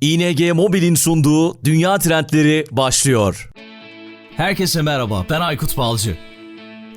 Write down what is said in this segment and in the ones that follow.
ING Mobil'in sunduğu Dünya Trendleri başlıyor. Herkese merhaba, ben Aykut Balcı.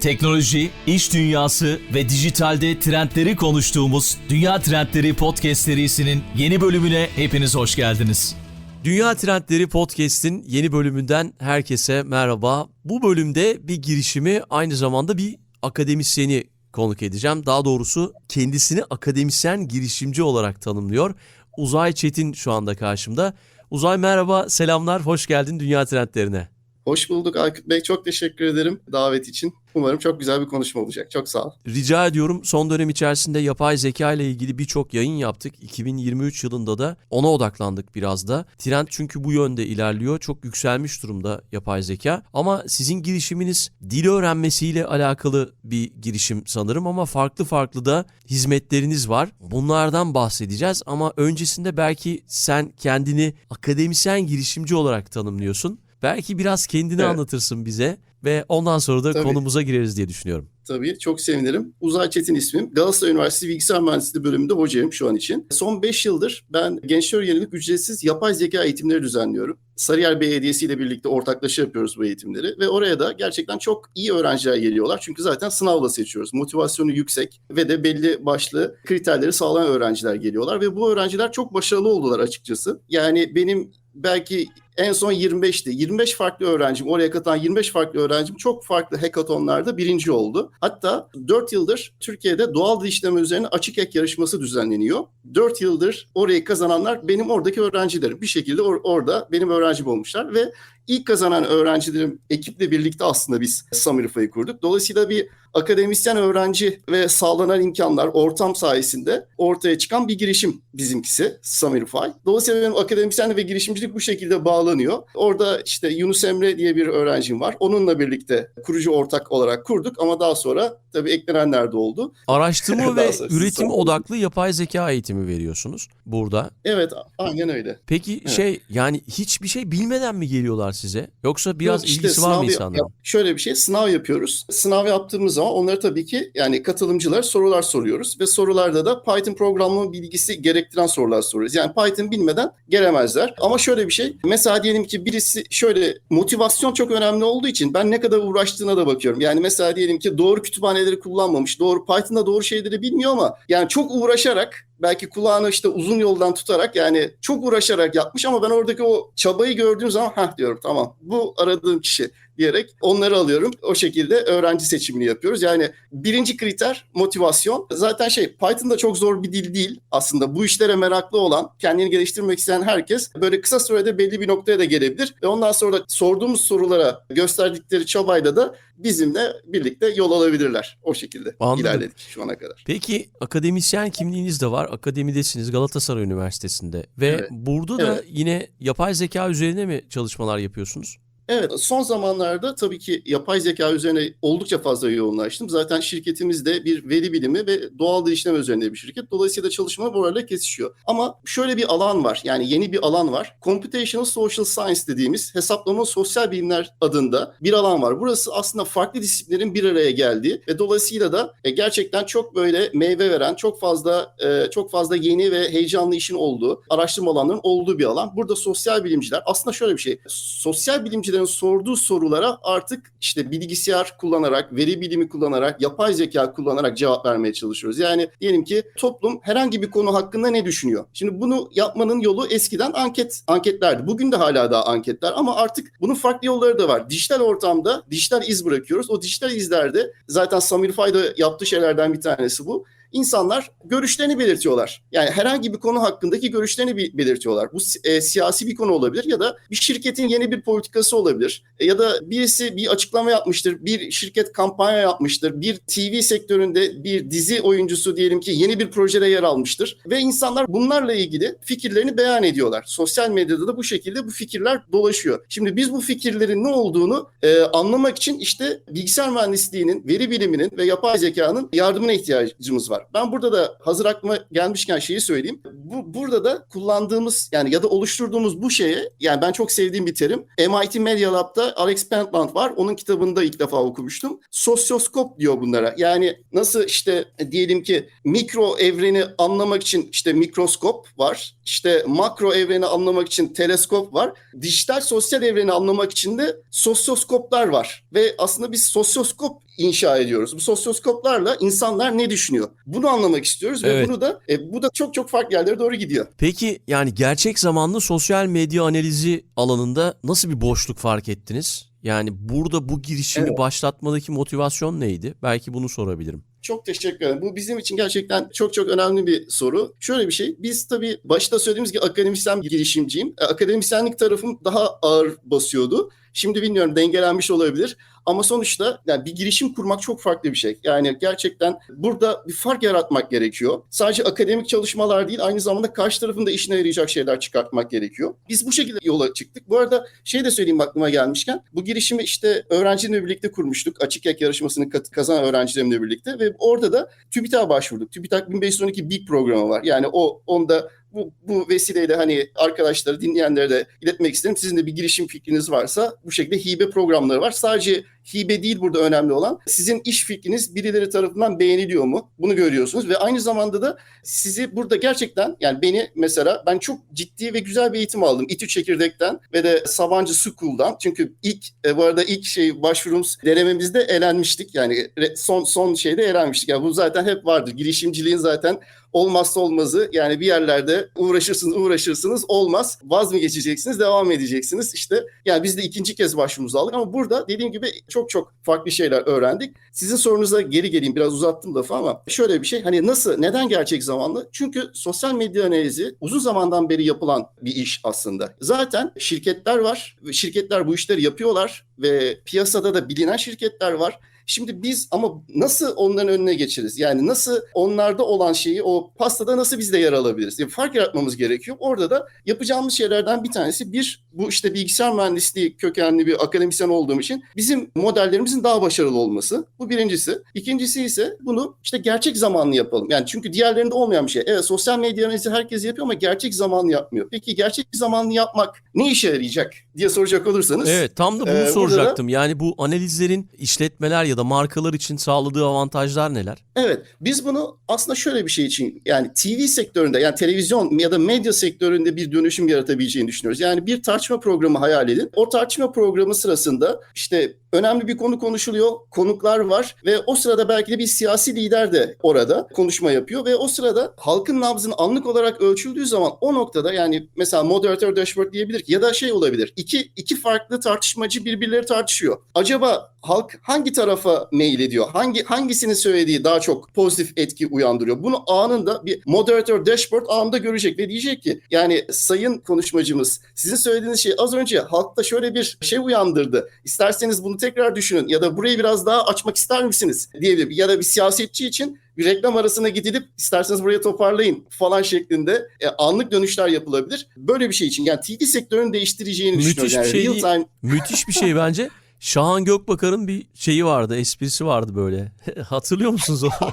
Teknoloji, iş dünyası ve dijitalde trendleri konuştuğumuz Dünya Trendleri Podcast serisinin yeni bölümüne hepiniz hoş geldiniz. Dünya Trendleri Podcast'in yeni bölümünden herkese merhaba. Bu bölümde bir girişimi aynı zamanda bir akademisyeni konuk edeceğim. Daha doğrusu kendisini akademisyen girişimci olarak tanımlıyor. Uzay Çetin şu anda karşımda. Uzay merhaba, selamlar, hoş geldin Dünya Trendlerine. Hoş bulduk Aykut Bey. Çok teşekkür ederim davet için. Umarım çok güzel bir konuşma olacak. Çok sağ ol. Rica ediyorum. Son dönem içerisinde yapay zeka ile ilgili birçok yayın yaptık. 2023 yılında da ona odaklandık biraz da. Trend çünkü bu yönde ilerliyor. Çok yükselmiş durumda yapay zeka. Ama sizin girişiminiz dil öğrenmesiyle alakalı bir girişim sanırım ama farklı farklı da hizmetleriniz var. Bunlardan bahsedeceğiz ama öncesinde belki sen kendini akademisyen girişimci olarak tanımlıyorsun. Belki biraz kendini Evet. anlatırsın bize ve ondan sonra da Tabii. konumuza gireriz diye düşünüyorum. Tabii çok sevinirim. Uzay Çetin ismim. Galatasaray Üniversitesi Bilgisayar Mühendisliği bölümünde hocayım şu an için. Son 5 yıldır ben gençlere yönelik ücretsiz yapay zeka eğitimleri düzenliyorum. Sarıyer Belediyesi ile birlikte ortaklaşa yapıyoruz bu eğitimleri ve oraya da gerçekten çok iyi öğrenciler geliyorlar. Çünkü zaten sınavla seçiyoruz. Motivasyonu yüksek ve de belli başlı kriterleri sağlayan öğrenciler geliyorlar ve bu öğrenciler çok başarılı oldular açıkçası. Yani benim belki en son 25'ti. 25 farklı öğrencim, oraya katılan 25 farklı öğrencim çok farklı hackathonlarda birinci oldu. Hatta 4 yıldır Türkiye'de doğal dil işleme üzerine açık ek yarışması düzenleniyor. 4 yıldır orayı kazananlar benim oradaki öğrencilerim. Bir şekilde or- orada benim öğrencim olmuşlar ve ilk kazanan öğrencilerim ekiple birlikte aslında biz Samirifa'yı kurduk. Dolayısıyla bir akademisyen öğrenci ve sağlanan imkanlar, ortam sayesinde ortaya çıkan bir girişim bizimkisi Samirify. Dolayısıyla benim akademisyen ve girişimcilik bu şekilde bağlanıyor. Orada işte Yunus Emre diye bir öğrencim var. Onunla birlikte kurucu ortak olarak kurduk ama daha sonra tabii eklenenler de oldu. Araştırma ve üretim odaklı yapay zeka eğitimi veriyorsunuz burada. Evet aynen öyle. Peki Evet. şey yani hiçbir şey bilmeden mi geliyorlar size? Yoksa biraz Yok, işte ilgisi var mı insanların? şöyle bir şey sınav yapıyoruz. Sınav yaptığımız zaman onlara tabii ki yani katılımcılar sorular soruyoruz ve sorularda da Python programlama bilgisi gerektiren sorular soruyoruz. Yani Python bilmeden gelemezler. Ama şöyle bir şey mesela diyelim ki birisi şöyle motivasyon çok önemli olduğu için ben ne kadar uğraştığına da bakıyorum. Yani mesela diyelim ki doğru kütüphaneleri kullanmamış, doğru Python'da doğru şeyleri bilmiyor ama yani çok uğraşarak belki kulağını işte uzun yoldan tutarak yani çok uğraşarak yapmış ama ben oradaki o çabayı gördüğüm zaman ha diyorum tamam bu aradığım kişi diyerek onları alıyorum. O şekilde öğrenci seçimini yapıyoruz. Yani birinci kriter motivasyon. Zaten şey Python da çok zor bir dil değil aslında. Bu işlere meraklı olan, kendini geliştirmek isteyen herkes böyle kısa sürede belli bir noktaya da gelebilir. Ve ondan sonra da sorduğumuz sorulara gösterdikleri çabayla da bizimle birlikte yol alabilirler. O şekilde Anladım. ilerledik şu ana kadar. Peki akademisyen kimliğiniz de var. Akademidesiniz Galatasaray Üniversitesi'nde ve Evet. burada da Evet. yine yapay zeka üzerine mi çalışmalar yapıyorsunuz? Evet, son zamanlarda tabii ki yapay zeka üzerine oldukça fazla yoğunlaştım. Zaten şirketimiz de bir veri bilimi ve doğal dil işleme üzerinde bir şirket. Dolayısıyla çalışma buralarla kesişiyor. Ama şöyle bir alan var, yani yeni bir alan var. Computational Social Science dediğimiz hesaplama sosyal bilimler adında bir alan var. Burası aslında farklı disiplinlerin bir araya geldiği ve dolayısıyla da e, gerçekten çok böyle meyve veren, çok fazla e, çok fazla yeni ve heyecanlı işin olduğu, araştırma alanlarının olduğu bir alan. Burada sosyal bilimciler aslında şöyle bir şey. Sosyal bilimcilerin sorduğu sorulara artık işte bilgisayar kullanarak, veri bilimi kullanarak, yapay zeka kullanarak cevap vermeye çalışıyoruz. Yani diyelim ki toplum herhangi bir konu hakkında ne düşünüyor? Şimdi bunu yapmanın yolu eskiden anket anketlerdi. Bugün de hala daha anketler ama artık bunun farklı yolları da var. Dijital ortamda dijital iz bırakıyoruz. O dijital izlerde zaten Samir Fayda yaptığı şeylerden bir tanesi bu. İnsanlar görüşlerini belirtiyorlar. Yani herhangi bir konu hakkındaki görüşlerini belirtiyorlar. Bu e, siyasi bir konu olabilir ya da bir şirketin yeni bir politikası olabilir. E, ya da birisi bir açıklama yapmıştır, bir şirket kampanya yapmıştır, bir TV sektöründe bir dizi oyuncusu diyelim ki yeni bir projede yer almıştır ve insanlar bunlarla ilgili fikirlerini beyan ediyorlar. Sosyal medyada da bu şekilde bu fikirler dolaşıyor. Şimdi biz bu fikirlerin ne olduğunu e, anlamak için işte bilgisayar mühendisliğinin, veri biliminin ve yapay zekanın yardımına ihtiyacımız var. Ben burada da hazır aklıma gelmişken şeyi söyleyeyim. Bu burada da kullandığımız yani ya da oluşturduğumuz bu şeye yani ben çok sevdiğim bir terim. MIT Media Lab'da Alex Pentland var. Onun kitabında ilk defa okumuştum. Sosyoskop diyor bunlara. Yani nasıl işte e, diyelim ki mikro evreni anlamak için işte mikroskop var. İşte makro evreni anlamak için teleskop var. Dijital sosyal evreni anlamak için de sosyoskoplar var. Ve aslında biz sosyoskop inşa ediyoruz. Bu sosyoskoplarla insanlar ne düşünüyor? Bunu anlamak istiyoruz Evet. ve bunu da e, bu da çok çok farklı yerlere doğru gidiyor. Peki yani gerçek zamanlı sosyal medya analizi alanında nasıl bir boşluk fark ettiniz? Yani burada bu girişimi Evet. başlatmadaki motivasyon neydi? Belki bunu sorabilirim. Çok teşekkür ederim. Bu bizim için gerçekten çok çok önemli bir soru. Şöyle bir şey, biz tabii başta söylediğimiz gibi akademisyen girişimciyim. E, Akademisyenlik tarafım daha ağır basıyordu. Şimdi bilmiyorum dengelenmiş olabilir. Ama sonuçta yani bir girişim kurmak çok farklı bir şey. Yani gerçekten burada bir fark yaratmak gerekiyor. Sadece akademik çalışmalar değil, aynı zamanda karşı tarafın da işine yarayacak şeyler çıkartmak gerekiyor. Biz bu şekilde yola çıktık. Bu arada şey de söyleyeyim aklıma gelmişken, bu girişimi işte öğrencilerimle birlikte kurmuştuk. Açık Ek yarışmasını kazanan öğrencilerimle birlikte ve orada da TÜBİTAK'a başvurduk. TÜBİTAK 1512 BİG programı var. Yani o onda bu, bu vesileyle hani arkadaşları, dinleyenlere de iletmek isterim. Sizin de bir girişim fikriniz varsa bu şekilde hibe programları var. Sadece hibe değil burada önemli olan. Sizin iş fikriniz birileri tarafından beğeniliyor mu? Bunu görüyorsunuz ve aynı zamanda da sizi burada gerçekten yani beni mesela ben çok ciddi ve güzel bir eğitim aldım. İTÜ Çekirdek'ten ve de Sabancı School'dan. Çünkü ilk e, bu arada ilk şey başvurumuz denememizde elenmiştik. Yani son son şeyde elenmiştik. Yani bu zaten hep vardır. Girişimciliğin zaten olmazsa olmazı. Yani bir yerlerde uğraşırsınız uğraşırsınız olmaz. Vaz mı geçeceksiniz devam edeceksiniz. İşte yani biz de ikinci kez başvurumuzu aldık ama burada dediğim gibi çok çok farklı şeyler öğrendik. Sizin sorunuza geri geleyim biraz uzattım lafı ama şöyle bir şey hani nasıl neden gerçek zamanlı? Çünkü sosyal medya analizi uzun zamandan beri yapılan bir iş aslında. Zaten şirketler var ve şirketler bu işleri yapıyorlar ve piyasada da bilinen şirketler var. Şimdi biz ama nasıl onların önüne geçeriz? Yani nasıl onlarda olan şeyi o pastada nasıl biz de yer alabiliriz? Yani fark yaratmamız gerekiyor. Orada da yapacağımız şeylerden bir tanesi bir bu işte bilgisayar mühendisliği kökenli bir akademisyen olduğum için bizim modellerimizin daha başarılı olması. Bu birincisi. İkincisi ise bunu işte gerçek zamanlı yapalım. Yani çünkü diğerlerinde olmayan bir şey. Evet sosyal medya analizi herkes yapıyor ama gerçek zamanlı yapmıyor. Peki gerçek zamanlı yapmak ne işe yarayacak diye soracak olursanız. Evet tam da bunu Ee, burada da- soracaktım. Yani bu analizlerin işletmeler ya da markalar için sağladığı avantajlar neler? Evet, biz bunu aslında şöyle bir şey için yani TV sektöründe yani televizyon ya da medya sektöründe bir dönüşüm yaratabileceğini düşünüyoruz. Yani bir tartışma programı hayal edin. O tartışma programı sırasında işte önemli bir konu konuşuluyor, konuklar var ve o sırada belki de bir siyasi lider de orada konuşma yapıyor ve o sırada halkın nabzını anlık olarak ölçüldüğü zaman o noktada yani mesela moderatör dashboard diyebilir ki ya da şey olabilir. İki, iki farklı tartışmacı birbirleri tartışıyor. Acaba halk hangi tarafa mail ediyor? Hangi hangisinin söylediği daha çok pozitif etki uyandırıyor? Bunu anında bir moderatör dashboard anında görecek ve diyecek ki yani sayın konuşmacımız sizin söylediğiniz şey az önce halkta şöyle bir şey uyandırdı. İsterseniz bunu tekrar düşünün ya da burayı biraz daha açmak ister misiniz diyebilir. Ya da bir siyasetçi için bir reklam arasına gidilip isterseniz buraya toparlayın falan şeklinde e, anlık dönüşler yapılabilir. Böyle bir şey için yani TV sektörünü değiştireceğini Müthiş düşünüyorum. bir Yani şey real time Müthiş bir şey bence. Şahan Gökbakar'ın bir şeyi vardı, esprisi vardı böyle. Hatırlıyor musunuz onu?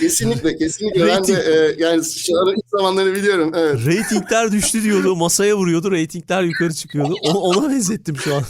Kesinlikle, kesinlikle. ben de e, yani an ilk zamanlarını biliyorum. Evet. Ratingler düştü diyordu, masaya vuruyordu, ratingler yukarı çıkıyordu. Onu, ona benzettim şu an.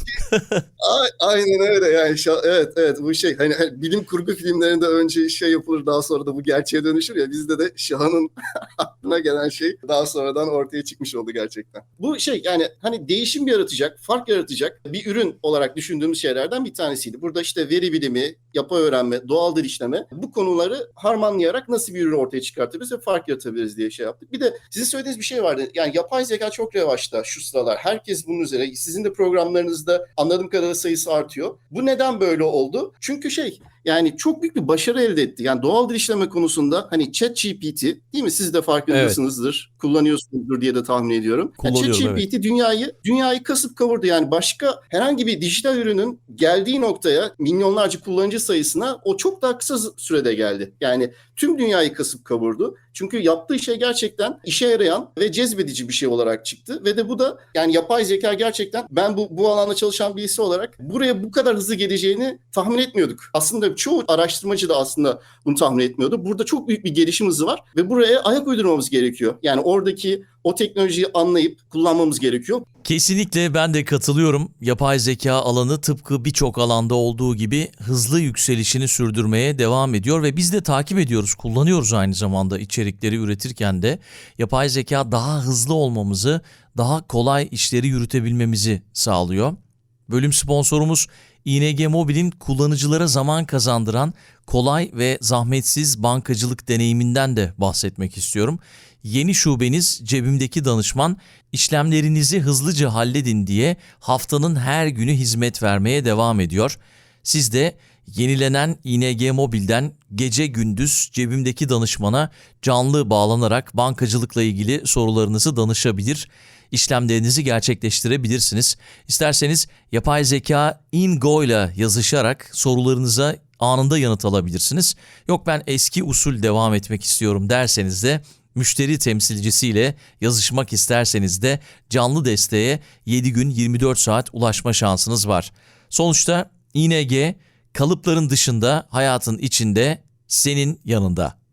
Aynen öyle yani. Evet, evet bu şey hani hani bilim kurgu filmlerinde önce şey yapılır daha sonra da bu gerçeğe dönüşür ya bizde de Şahan'ın aklına gelen şey daha sonradan ortaya çıkmış oldu gerçekten. Bu şey yani hani değişim yaratacak, fark yaratacak bir ürün olarak düşündüğümüz şeylerden bir tanesiydi. Burada işte veri bilimi, yapay öğrenme, doğal dil işleme bu konuları harmanlayarak nasıl bir ürün ortaya çıkartabiliriz ve fark yaratabiliriz diye şey yaptık. Bir de sizin söylediğiniz bir şey vardı. Yani yapay zeka çok revaçta şu sıralar. Herkes bunun üzere. Sizin de programlarınızda anladığım kadarıyla sayısı artıyor. Bu neden böyle oldu? Çünkü şey yani çok büyük bir başarı elde etti. Yani doğal dil işleme konusunda hani ChatGPT değil mi? Siz de farkındasınızdır. Kullanıyorsunuzdur diye de tahmin ediyorum. Yani ChatGPT dünyayı dünyayı kasıp kavurdu. Yani başka herhangi bir dijital ürünün geldiği noktaya milyonlarca kullanıcı sayısına o çok daha kısa sürede geldi. Yani tüm dünyayı kasıp kavurdu. Çünkü yaptığı şey gerçekten işe yarayan ve cezbedici bir şey olarak çıktı. Ve de bu da yani yapay zeka gerçekten ben bu, bu alanda çalışan birisi olarak buraya bu kadar hızlı geleceğini tahmin etmiyorduk. Aslında Çoğu araştırmacı da aslında bunu tahmin etmiyordu. Burada çok büyük bir gelişim hızı var ve buraya ayak uydurmamız gerekiyor. Yani oradaki o teknolojiyi anlayıp kullanmamız gerekiyor. Kesinlikle ben de katılıyorum. Yapay zeka alanı tıpkı birçok alanda olduğu gibi hızlı yükselişini sürdürmeye devam ediyor ve biz de takip ediyoruz, kullanıyoruz aynı zamanda içerikleri üretirken de yapay zeka daha hızlı olmamızı, daha kolay işleri yürütebilmemizi sağlıyor. Bölüm sponsorumuz ING Mobil'in kullanıcılara zaman kazandıran kolay ve zahmetsiz bankacılık deneyiminden de bahsetmek istiyorum. Yeni şubeniz cebimdeki danışman işlemlerinizi hızlıca halledin diye haftanın her günü hizmet vermeye devam ediyor. Siz de yenilenen ING Mobil'den gece gündüz cebimdeki danışmana canlı bağlanarak bankacılıkla ilgili sorularınızı danışabilir işlemlerinizi gerçekleştirebilirsiniz. İsterseniz yapay zeka Ingo ile yazışarak sorularınıza anında yanıt alabilirsiniz. Yok ben eski usul devam etmek istiyorum derseniz de müşteri temsilcisiyle yazışmak isterseniz de canlı desteğe 7 gün 24 saat ulaşma şansınız var. Sonuçta ING kalıpların dışında hayatın içinde senin yanında.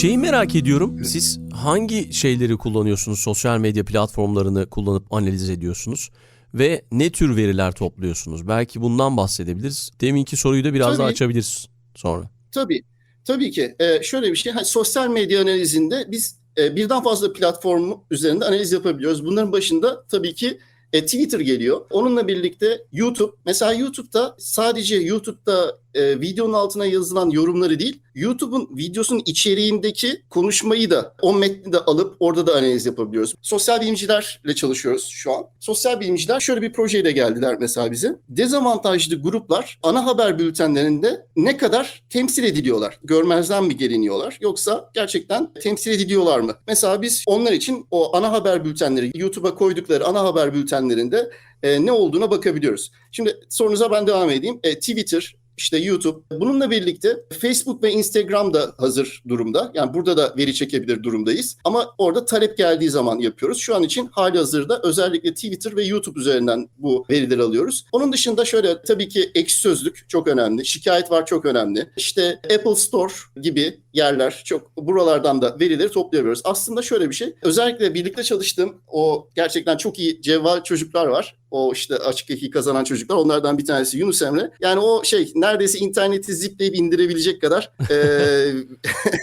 Şeyi merak ediyorum. Siz hangi şeyleri kullanıyorsunuz? Sosyal medya platformlarını kullanıp analiz ediyorsunuz? Ve ne tür veriler topluyorsunuz? Belki bundan bahsedebiliriz. Deminki soruyu da biraz Tabii. daha açabiliriz sonra. Tabii. Tabii ki. Ee, şöyle bir şey. hani sosyal medya analizinde biz e, birden fazla platform üzerinde analiz yapabiliyoruz. Bunların başında tabii ki e, Twitter geliyor. Onunla birlikte YouTube. Mesela YouTube'da sadece YouTube'da e, videonun altına yazılan yorumları değil, YouTube'un videosunun içeriğindeki konuşmayı da o metni de alıp orada da analiz yapabiliyoruz. Sosyal bilimcilerle çalışıyoruz şu an. Sosyal bilimciler şöyle bir projeyle geldiler mesela bize. Dezavantajlı gruplar ana haber bültenlerinde ne kadar temsil ediliyorlar? Görmezden mi geliniyorlar yoksa gerçekten temsil ediliyorlar mı? Mesela biz onlar için o ana haber bültenleri YouTube'a koydukları ana haber bültenlerinde e, ne olduğuna bakabiliyoruz. Şimdi sorunuza ben devam edeyim. E, Twitter, işte YouTube. Bununla birlikte Facebook ve Instagram da hazır durumda. Yani burada da veri çekebilir durumdayız. Ama orada talep geldiği zaman yapıyoruz. Şu an için hali hazırda özellikle Twitter ve YouTube üzerinden bu verileri alıyoruz. Onun dışında şöyle tabii ki ekşi sözlük çok önemli. Şikayet var çok önemli. İşte Apple Store gibi yerler çok buralardan da verileri toplayabiliyoruz. Aslında şöyle bir şey. Özellikle birlikte çalıştığım o gerçekten çok iyi cevval çocuklar var. O işte açık eki kazanan çocuklar. Onlardan bir tanesi Yunus Emre. Yani o şey neredeyse interneti zipleyip indirebilecek kadar e,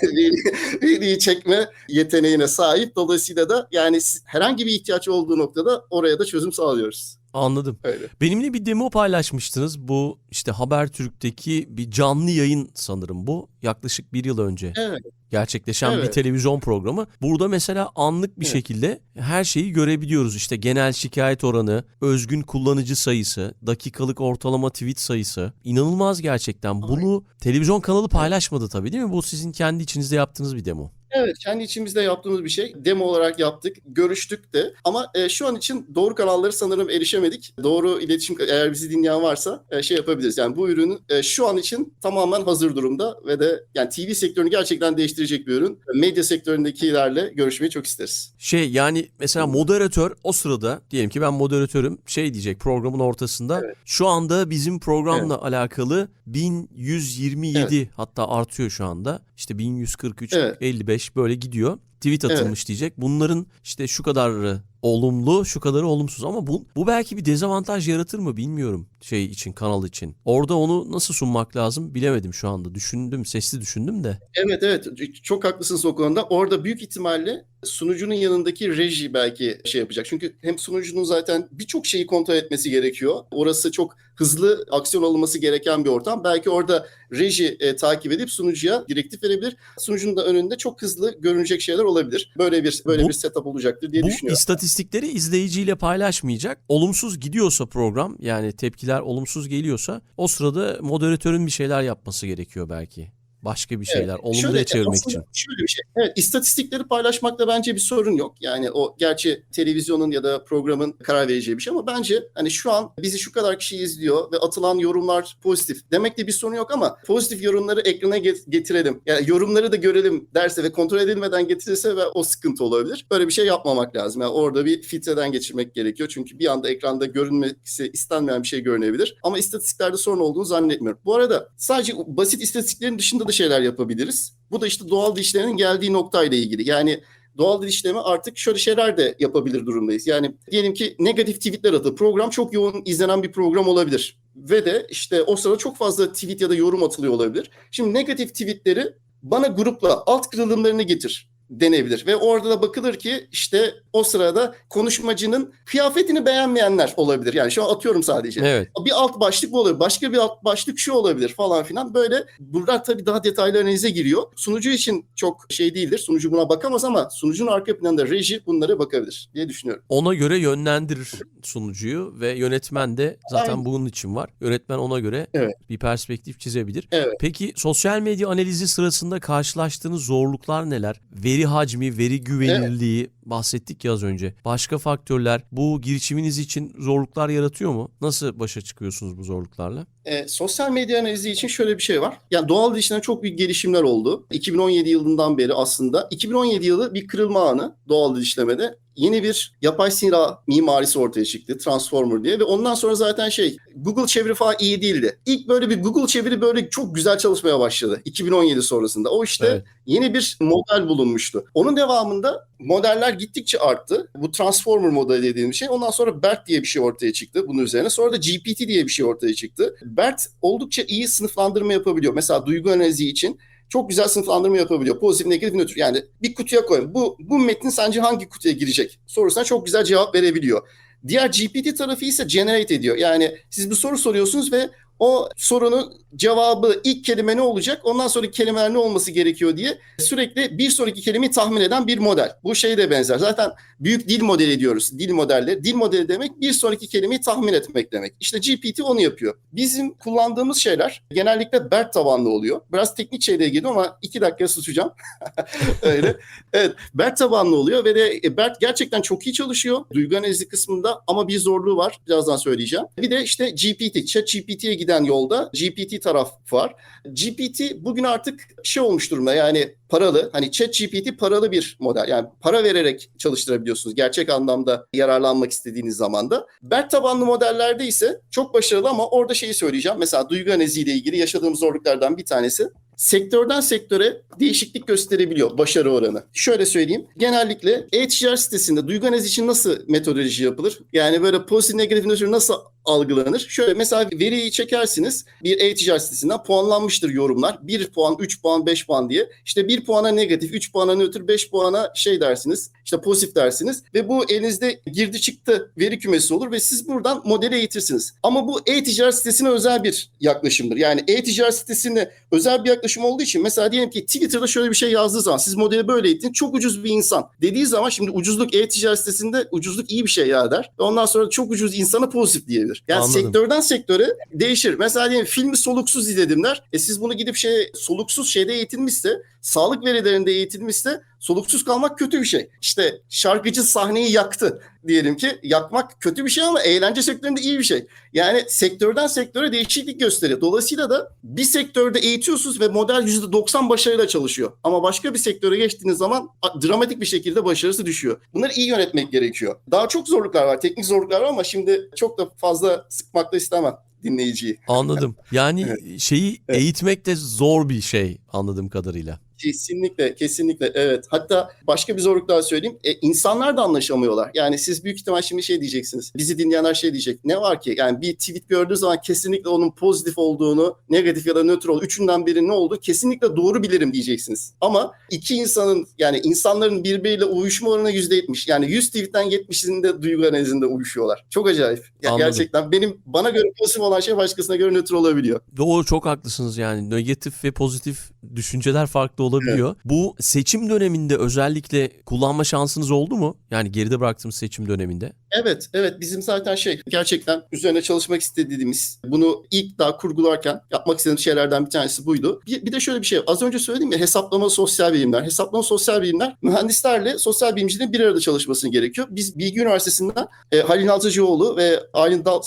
veri, veriyi çekme yeteneğine sahip. Dolayısıyla da yani herhangi bir ihtiyaç olduğu noktada oraya da çözüm sağlıyoruz. Anladım. Öyle. Benimle bir demo paylaşmıştınız. Bu işte Habertürk'teki bir canlı yayın sanırım bu. Yaklaşık bir yıl önce Evet. gerçekleşen bir Evet. televizyon programı. Burada mesela anlık bir Evet. şekilde her şeyi görebiliyoruz. İşte genel şikayet oranı, özgün kullanıcı sayısı, dakikalık ortalama tweet sayısı. İnanılmaz gerçekten. Bunu televizyon kanalı paylaşmadı tabii değil mi? Bu sizin kendi içinizde yaptığınız bir demo. Evet, kendi içimizde yaptığımız bir şey. Demo olarak yaptık, görüştük de. Ama e, şu an için doğru kanalları sanırım erişemedik. Doğru iletişim, eğer bizi dinleyen varsa e, şey yapabiliriz. Yani bu ürün e, şu an için tamamen hazır durumda ve de yani TV sektörünü gerçekten değiştirecek bir ürün. Medya sektöründekilerle görüşmeyi çok isteriz. Şey yani mesela moderatör o sırada diyelim ki ben moderatörüm şey diyecek programın ortasında Evet. şu anda bizim programla alakalı 1127 hatta artıyor şu anda işte 1143 Evet. 55 böyle gidiyor. Tweet atılmış diyecek. Bunların işte şu kadarı olumlu şu kadarı olumsuz ama bu, bu belki bir dezavantaj yaratır mı bilmiyorum şey için kanal için orada onu nasıl sunmak lazım bilemedim şu anda düşündüm sesli düşündüm de Evet evet çok haklısınız o konuda. Orada büyük ihtimalle sunucunun yanındaki reji belki şey yapacak. Çünkü hem sunucunun zaten birçok şeyi kontrol etmesi gerekiyor. Orası çok hızlı aksiyon alınması gereken bir ortam. Belki orada reji e, takip edip sunucuya direktif verebilir. Sunucunun da önünde çok hızlı görünecek şeyler olabilir. Böyle bir böyle Bu- bir setup olacaktır diye Bu düşünüyorum. İstatistikleri izleyiciyle paylaşmayacak. Olumsuz gidiyorsa program yani tepkiler olumsuz geliyorsa o sırada moderatörün bir şeyler yapması gerekiyor belki. Başka bir şeyler. Evet. Olumluya Şöyle, çevirmek için. Şöyle bir şey. Evet, istatistikleri paylaşmakta bence bir sorun yok. Yani o gerçi televizyonun ya da programın karar vereceği bir şey ama bence hani şu an bizi şu kadar kişi izliyor ve atılan yorumlar pozitif. Demekle bir sorun yok ama pozitif yorumları ekrana get- getirelim. Yani yorumları da görelim derse ve kontrol edilmeden getirirse ve o sıkıntı olabilir. Böyle bir şey yapmamak lazım. Yani orada bir filtreden geçirmek gerekiyor. Çünkü bir anda ekranda görünmesi istenmeyen bir şey görünebilir. Ama istatistiklerde sorun olduğunu zannetmiyorum. Bu arada sadece basit istatistiklerin dışında da şeyler yapabiliriz. Bu da işte doğal dişlerinin geldiği noktayla ilgili. Yani doğal dil işlemi artık şöyle şeyler de yapabilir durumdayız. Yani diyelim ki negatif tweetler atıp program çok yoğun izlenen bir program olabilir. Ve de işte o sırada çok fazla tweet ya da yorum atılıyor olabilir. Şimdi negatif tweetleri bana grupla alt kırılımlarını getir denebilir. Ve orada da bakılır ki işte o sırada konuşmacının kıyafetini beğenmeyenler olabilir. Yani şu an atıyorum sadece Evet. bir alt başlık bu olabilir. Başka bir alt başlık şu olabilir falan filan. Böyle buralar tabii daha detaylı analize giriyor. Sunucu için çok şey değildir. Sunucu buna bakamaz ama sunucunun arka planında reji bunlara bakabilir diye düşünüyorum. Ona göre yönlendirir sunucuyu ve yönetmen de zaten Aynen. bunun için var. Yönetmen ona göre Evet. bir perspektif çizebilir. Evet. Peki sosyal medya analizi sırasında karşılaştığınız zorluklar neler? Veri hacmi, veri güvenilirliği bahsettik ya az önce. Başka faktörler bu girişiminiz için zorluklar yaratıyor mu? Nasıl başa çıkıyorsunuz bu zorluklarla? E, sosyal medya analizi için şöyle bir şey var. Yani doğal dişlerinde çok büyük gelişimler oldu. 2017 yılından beri aslında. 2017 yılı bir kırılma anı doğal dişlemede. Yeni bir yapay sinir mimarisi ortaya çıktı. Transformer diye ve ondan sonra zaten şey Google çeviri falan iyi değildi. İlk böyle bir Google çeviri böyle çok güzel çalışmaya başladı. 2017 sonrasında. O işte Evet. yeni bir model bulunmuştu. Onun devamında modeller gittikçe arttı. Bu Transformer modeli dediğim şey. Ondan sonra BERT diye bir şey ortaya çıktı bunun üzerine. Sonra da GPT diye bir şey ortaya çıktı. BERT oldukça iyi sınıflandırma yapabiliyor. Mesela duygu analizi için çok güzel sınıflandırma yapabiliyor. Pozitif, negatif, nötr. Yani bir kutuya koyun. Bu, bu metin sence hangi kutuya girecek? Sorusuna çok güzel cevap verebiliyor. Diğer GPT tarafı ise generate ediyor. Yani siz bir soru soruyorsunuz ve o sorunun cevabı ilk kelime ne olacak? Ondan sonraki kelimeler ne olması gerekiyor diye sürekli bir sonraki kelimeyi tahmin eden bir model. Bu şeye de benzer. Zaten büyük dil modeli diyoruz. Dil modelleri. Dil modeli demek bir sonraki kelimeyi tahmin etmek demek. İşte GPT onu yapıyor. Bizim kullandığımız şeyler genellikle BERT tabanlı oluyor. Biraz teknik şeylere geliyor ama iki dakika susacağım. Öyle. Evet. BERT tabanlı oluyor ve de e, BERT gerçekten çok iyi çalışıyor. Duygu analizi kısmında ama bir zorluğu var. Birazdan söyleyeceğim. Bir de işte GPT, ChatGPT'ye giden yolda GPT taraf var. GPT bugün artık şey olmuş durumda yani paralı. Hani ChatGPT paralı bir model. Yani para vererek çalıştırabiliyorsunuz gerçek anlamda yararlanmak istediğiniz zaman da. BERT tabanlı modellerde ise çok başarılı ama orada şeyi söyleyeceğim. Mesela duygu analiziyle ilgili yaşadığımız zorluklardan bir tanesi sektörden sektöre değişiklik gösterebiliyor başarı oranı. Şöyle söyleyeyim. Genellikle e-ticaret sitesinde duygu analizi için nasıl metodoloji yapılır? Yani böyle pozitif negatif nötr nasıl algılanır? Şöyle mesela veriyi çekersiniz. Bir e-ticaret sitesinden puanlanmıştır yorumlar. 1 puan, 3 puan, 5 puan diye. İşte 1 puana negatif, 3 puana nötr, 5 puana şey dersiniz. İşte pozitif dersiniz. Ve bu elinizde girdi çıktı veri kümesi olur ve siz buradan modeli eğitirsiniz. Ama bu e-ticaret sitesine özel bir yaklaşımdır. Yani e-ticaret sitesine özel bir yaklaşım olduğu için mesela diyelim ki Twitter'da şöyle bir şey yazdığı zaman siz modeli böyle eğitin çok ucuz bir insan dediği zaman şimdi ucuzluk e-ticaret sitesinde ucuzluk iyi bir şey ya der. Ondan sonra çok ucuz insana pozitif diyebilir. Yani Anladım. sektörden sektöre değişir. Mesela diyelim filmi soluksuz izledim der. E siz bunu gidip şey soluksuz şeyde eğitilmişse sağlık verilerinde eğitilmişse soluksuz kalmak kötü bir şey. İşte şarkıcı sahneyi yaktı diyelim ki yakmak kötü bir şey ama eğlence sektöründe iyi bir şey. Yani sektörden sektöre değişiklik gösteriyor. Dolayısıyla da bir sektörde eğitiyorsunuz ve model %90 başarıyla çalışıyor. Ama başka bir sektöre geçtiğiniz zaman dramatik bir şekilde başarısı düşüyor. Bunları iyi yönetmek gerekiyor. Daha çok zorluklar var, teknik zorluklar var ama şimdi çok da fazla sıkmak da istemem dinleyiciyi. Anladım. Yani şeyi Evet. eğitmek de zor bir şey anladığım kadarıyla. Kesinlikle, kesinlikle evet. Hatta başka bir zorluk daha söyleyeyim. E, insanlar da anlaşamıyorlar. Yani siz büyük ihtimal şimdi şey diyeceksiniz. Bizi dinleyenler şey diyecek. Ne var ki? Yani bir tweet gördüğü zaman kesinlikle onun pozitif olduğunu, negatif ya da nötr olduğunu, üçünden biri ne oldu? Kesinlikle doğru bilirim diyeceksiniz. Ama iki insanın yani insanların birbiriyle uyuşma oranı yüzde yetmiş. Yani 100 tweetten 70'inde duygu analizinde uyuşuyorlar. Çok acayip. Ya Anladım. gerçekten benim bana göre pozitif olan şey başkasına göre nötr olabiliyor. Doğru çok haklısınız yani negatif ve pozitif düşünceler farklı olabiliyor. Bu seçim döneminde özellikle kullanma şansınız oldu mu? Yani geride bıraktığımız seçim döneminde. Evet, evet bizim zaten şey gerçekten üzerine çalışmak istediğimiz, bunu ilk daha kurgularken yapmak istediğim şeylerden bir tanesi buydu. Bir, bir de şöyle bir şey, az önce söyledim ya hesaplama sosyal bilimler. Hesaplama sosyal bilimler mühendislerle sosyal bilimcilerin bir arada çalışmasını gerekiyor. Biz Bilgi Üniversitesi'nden e, Halil Altıcıoğlu ve Aylin Dal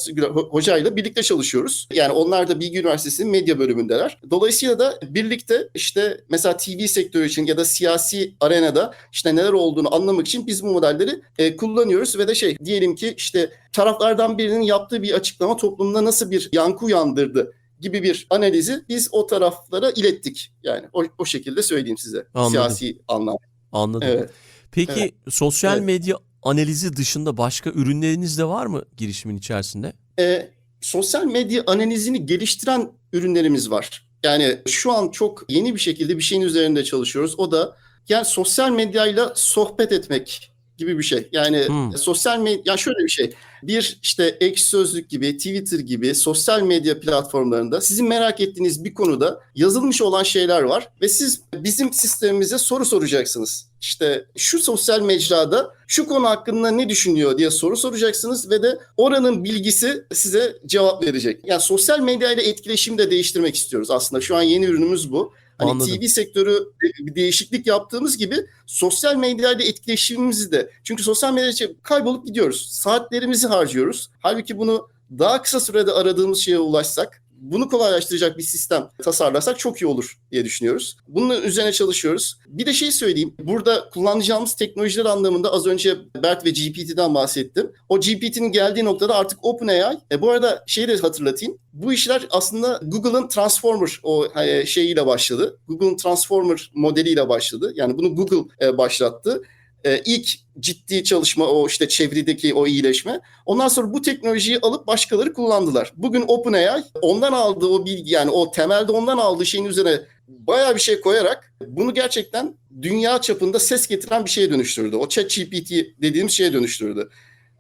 Hoca ile birlikte çalışıyoruz. Yani onlar da Bilgi Üniversitesi'nin medya bölümündeler. Dolayısıyla da birlikte işte mesela TV sektörü için ya da siyasi arenada işte neler olduğunu anlamak için biz bu modelleri e, kullanıyoruz ve de şey diyelim ki işte taraflardan birinin yaptığı bir açıklama toplumda nasıl bir yankı uyandırdı gibi bir analizi biz o taraflara ilettik. Yani o, o şekilde söyleyeyim size. Anladım. Siyasi anlamda. Anladım. Evet. Peki Evet. sosyal Evet. medya analizi dışında başka ürünleriniz de var mı girişimin içerisinde? E, sosyal medya analizini geliştiren ürünlerimiz var. Yani şu an çok yeni bir şekilde bir şeyin üzerinde çalışıyoruz. O da yani sosyal medyayla sohbet etmek gibi bir şey. Yani Hmm. sosyal medya yani şöyle bir şey. Bir işte Ekşi Sözlük gibi, Twitter gibi sosyal medya platformlarında sizin merak ettiğiniz bir konuda yazılmış olan şeyler var ve siz bizim sistemimize soru soracaksınız. İşte şu sosyal mecrada şu konu hakkında ne düşünüyor diye soru soracaksınız ve de oranın bilgisi size cevap verecek. Yani sosyal medya ile etkileşimi de değiştirmek istiyoruz aslında. Şu an yeni ürünümüz bu. Hani Anladım. TV sektörü bir değişiklik yaptığımız gibi sosyal medya ile etkileşimimizi de çünkü sosyal medyada kaybolup gidiyoruz. Saatlerimizi harcıyoruz. Halbuki bunu daha kısa sürede aradığımız şeye ulaşsak bunu kolaylaştıracak bir sistem tasarlarsak çok iyi olur diye düşünüyoruz. Bunun üzerine çalışıyoruz. Bir de şey söyleyeyim. Burada kullanacağımız teknolojiler anlamında az önce BERT ve GPT'den bahsettim. O GPT'nin geldiği noktada artık OpenAI. E, bu arada şeyi de hatırlatayım. Bu işler aslında Google'ın Transformer o e, şeyiyle başladı. Google'ın Transformer modeliyle başladı. Yani bunu Google e, başlattı. E, ilk ciddi çalışma o işte çevredeki o iyileşme. Ondan sonra bu teknolojiyi alıp başkaları kullandılar. Bugün OpenAI ondan aldığı o bilgi yani o temelde ondan aldığı şeyin üzerine bayağı bir şey koyarak bunu gerçekten dünya çapında ses getiren bir şeye dönüştürdü. O ChatGPT dediğimiz şeye dönüştürdü.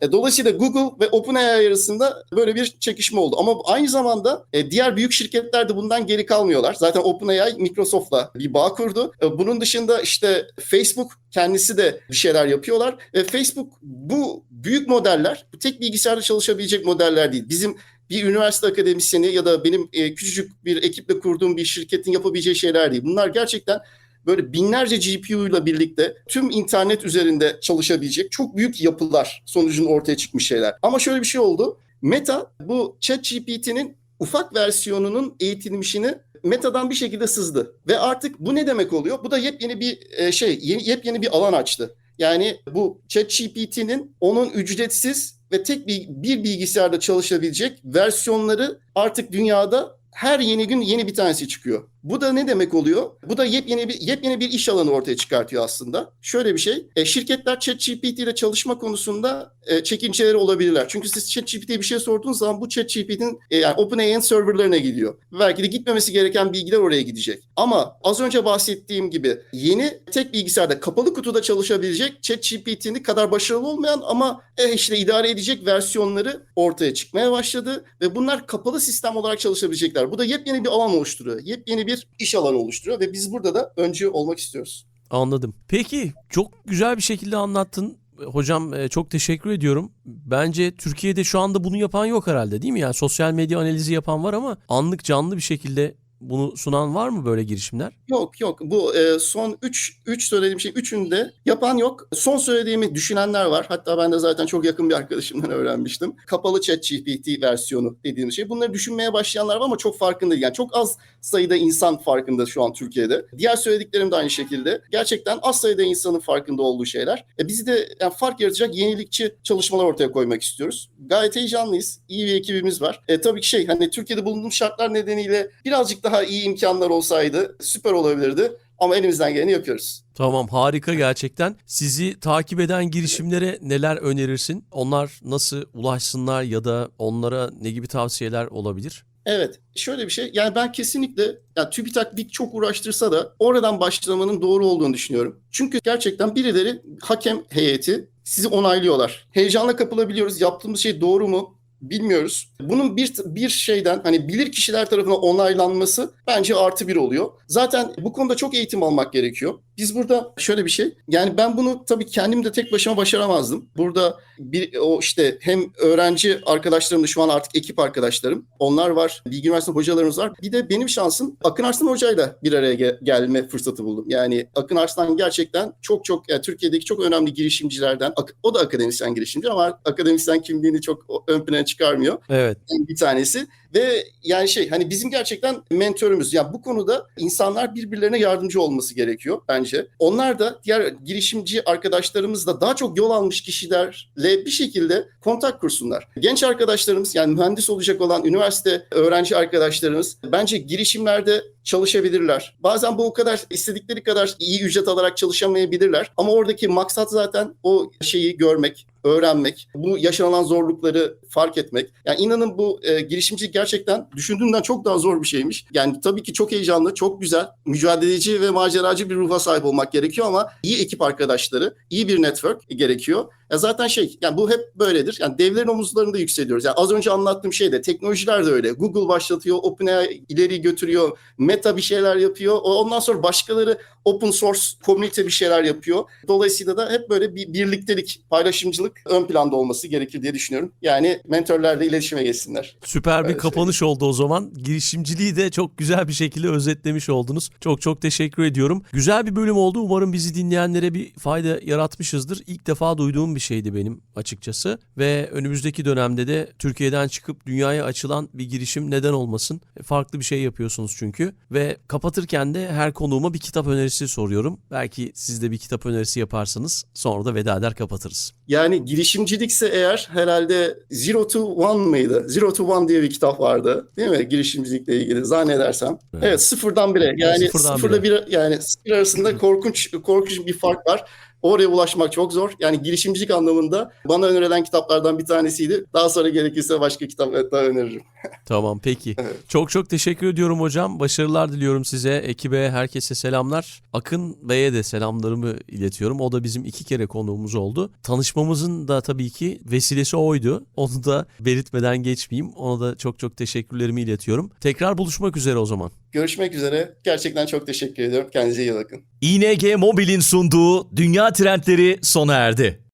E, Dolayısıyla Google ve OpenAI arasında böyle bir çekişme oldu. Ama aynı zamanda e, diğer büyük şirketler de bundan geri kalmıyorlar. Zaten OpenAI Microsoft'la bir bağ kurdu. E, Bunun dışında işte Facebook kendisi de bir şeyler yapıyorlar. Facebook bu büyük modeller, bu tek bilgisayarda çalışabilecek modeller değil. Bizim bir üniversite akademisyeni ya da benim e, küçücük bir ekiple kurduğum bir şirketin yapabileceği şeyler değil. Bunlar gerçekten böyle binlerce GPU ile birlikte tüm internet üzerinde çalışabilecek çok büyük yapılar sonucunda ortaya çıkmış şeyler. Ama şöyle bir şey oldu. Meta bu ChatGPT'nin ufak versiyonunun eğitilmişini Meta'dan bir şekilde sızdı. Ve artık bu ne demek oluyor? Bu da yepyeni bir e, şey, yeni, yepyeni bir alan açtı. Yani bu ChatGPT'nin onun ücretsiz ve tek bir, bir bilgisayarda çalışabilecek versiyonları artık dünyada her yeni gün yeni bir tanesi çıkıyor. Bu da ne demek oluyor? Bu da yepyeni bir yepyeni bir iş alanı ortaya çıkartıyor aslında. Şöyle bir şey, e, şirketler ChatGPT ile çalışma konusunda e, çekinceleri olabilirler. Çünkü siz ChatGPT'ye bir şey sorduğunuz zaman bu ChatGPT'nin e, yani OpenAI'nin serverlarına gidiyor. Belki de gitmemesi gereken bilgiler oraya gidecek. Ama az önce bahsettiğim gibi yeni tek bilgisayarda kapalı kutuda çalışabilecek ChatGPT'nin kadar başarılı olmayan ama e, işte idare edecek versiyonları ortaya çıkmaya başladı ve bunlar kapalı sistem olarak çalışabilecekler. Bu da yepyeni bir alan oluşturuyor. Yepyeni bir iş alanı oluşturuyor ve biz burada da öncü olmak istiyoruz. Anladım. Peki çok güzel bir şekilde anlattın. Hocam e, çok teşekkür ediyorum. Bence Türkiye'de şu anda bunu yapan yok herhalde değil mi? Yani sosyal medya analizi yapan var ama anlık canlı bir şekilde bunu sunan var mı böyle girişimler? Yok yok bu e, son 3 3 söylediğim şey üçünde yapan yok. Son söylediğimi düşünenler var. Hatta ben de zaten çok yakın bir arkadaşımdan öğrenmiştim. Kapalı chat GPT versiyonu dediğimiz şey. Bunları düşünmeye başlayanlar var ama çok farkında değil. Yani çok az sayıda insan farkında şu an Türkiye'de. Diğer söylediklerim de aynı şekilde. Gerçekten az sayıda insanın farkında olduğu şeyler. E, biz de yani fark yaratacak yenilikçi çalışmalar ortaya koymak istiyoruz. Gayet heyecanlıyız. İyi bir ekibimiz var. E, tabii ki şey hani Türkiye'de bulunduğum şartlar nedeniyle birazcık daha iyi imkanlar olsaydı süper olabilirdi. Ama elimizden geleni yapıyoruz. Tamam harika gerçekten. Sizi takip eden girişimlere neler önerirsin? Onlar nasıl ulaşsınlar ya da onlara ne gibi tavsiyeler olabilir? Evet. Şöyle bir şey. Yani ben kesinlikle yani TÜBİTAK dik çok uğraştırsa da oradan başlamanın doğru olduğunu düşünüyorum. Çünkü gerçekten birileri hakem heyeti sizi onaylıyorlar. Heyecanla kapılabiliyoruz. Yaptığımız şey doğru mu? Bilmiyoruz. Bunun bir bir şeyden hani bilir kişiler tarafından onaylanması bence artı bir oluyor. Zaten bu konuda çok eğitim almak gerekiyor. Biz burada şöyle bir şey. Yani ben bunu tabii kendim de tek başıma başaramazdım. Burada bir o işte hem öğrenci arkadaşlarım da şu an artık ekip arkadaşlarım. Onlar var. Bilgi Üniversitesi hocalarımız var. Bir de benim şansım Akın Arslan hocayla bir araya ge- gelme fırsatı buldum. Yani Akın Arslan gerçekten çok çok yani Türkiye'deki çok önemli girişimcilerden. O da akademisyen girişimci ama akademisyen kimliğini çok ön plana çıkarmıyor Evet. bir tanesi ve yani şey hani bizim gerçekten mentörümüz. Yani bu konuda insanlar birbirlerine yardımcı olması gerekiyor bence. Onlar da diğer girişimci arkadaşlarımızla daha çok yol almış kişilerle bir şekilde kontak kursunlar. Genç arkadaşlarımız yani mühendis olacak olan üniversite öğrenci arkadaşlarımız bence girişimlerde çalışabilirler. Bazen bu o kadar istedikleri kadar iyi ücret alarak çalışamayabilirler. Ama oradaki maksat zaten o şeyi görmek, öğrenmek, bu yaşanılan zorlukları fark etmek. Yani inanın bu e, girişimcilik gerçekten düşündüğümden çok daha zor bir şeymiş. Yani tabii ki çok heyecanlı, çok güzel, mücadeleci ve maceracı bir ruha sahip olmak gerekiyor ama iyi ekip arkadaşları, iyi bir network gerekiyor. Ya zaten şey, yani bu hep böyledir. Yani devlerin omuzlarında yükseliyoruz. Yani az önce anlattığım şey de teknolojiler de öyle. Google başlatıyor, OpenAI ileri götürüyor, Meta bir şeyler yapıyor. Ondan sonra başkaları open source komünite bir şeyler yapıyor. Dolayısıyla da hep böyle bir birliktelik, paylaşımcılık ön planda olması gerekir diye düşünüyorum. Yani mentorlarla iletişime geçsinler. Süper bir Öyle kapanış oldu o zaman. Girişimciliği de çok güzel bir şekilde özetlemiş oldunuz. Çok çok teşekkür ediyorum. Güzel bir bölüm oldu. Umarım bizi dinleyenlere bir fayda yaratmışızdır. İlk defa duyduğum bir şeydi benim açıkçası. Ve önümüzdeki dönemde de Türkiye'den çıkıp dünyaya açılan bir girişim neden olmasın? Farklı bir şey yapıyorsunuz çünkü. Ve kapatırken de her konuğuma bir kitap önerisi soruyorum. Belki siz de bir kitap önerisi yaparsınız. Sonra da veda eder kapatırız. Yani girişimcilikse eğer herhalde Zero to One mıydı? Zero to One diye bir kitap vardı. Değil mi? Girişimcilikle ilgili zannedersem. Evet. Evet, sıfırdan bire. Yani Sıfırdan sıfırla bir yani sıfır arasında korkunç korkunç bir fark var. Oraya ulaşmak çok zor. Yani girişimcilik anlamında bana önerilen kitaplardan bir tanesiydi. Daha sonra gerekirse başka kitap daha öneririm. Tamam peki. Evet. Çok çok teşekkür ediyorum hocam. Başarılar diliyorum size. Ekibe herkese selamlar. Akın Bey'e de selamlarımı iletiyorum. O da bizim iki kere konuğumuz oldu. Tanışmamızın da tabii ki vesilesi oydu. Onu da belirtmeden geçmeyeyim. Ona da çok çok teşekkürlerimi iletiyorum. Tekrar buluşmak üzere o zaman. Görüşmek üzere. Gerçekten çok teşekkür ediyorum. Kendinize iyi bakın. ING Mobil'in sunduğu Dünya Trendleri sona erdi.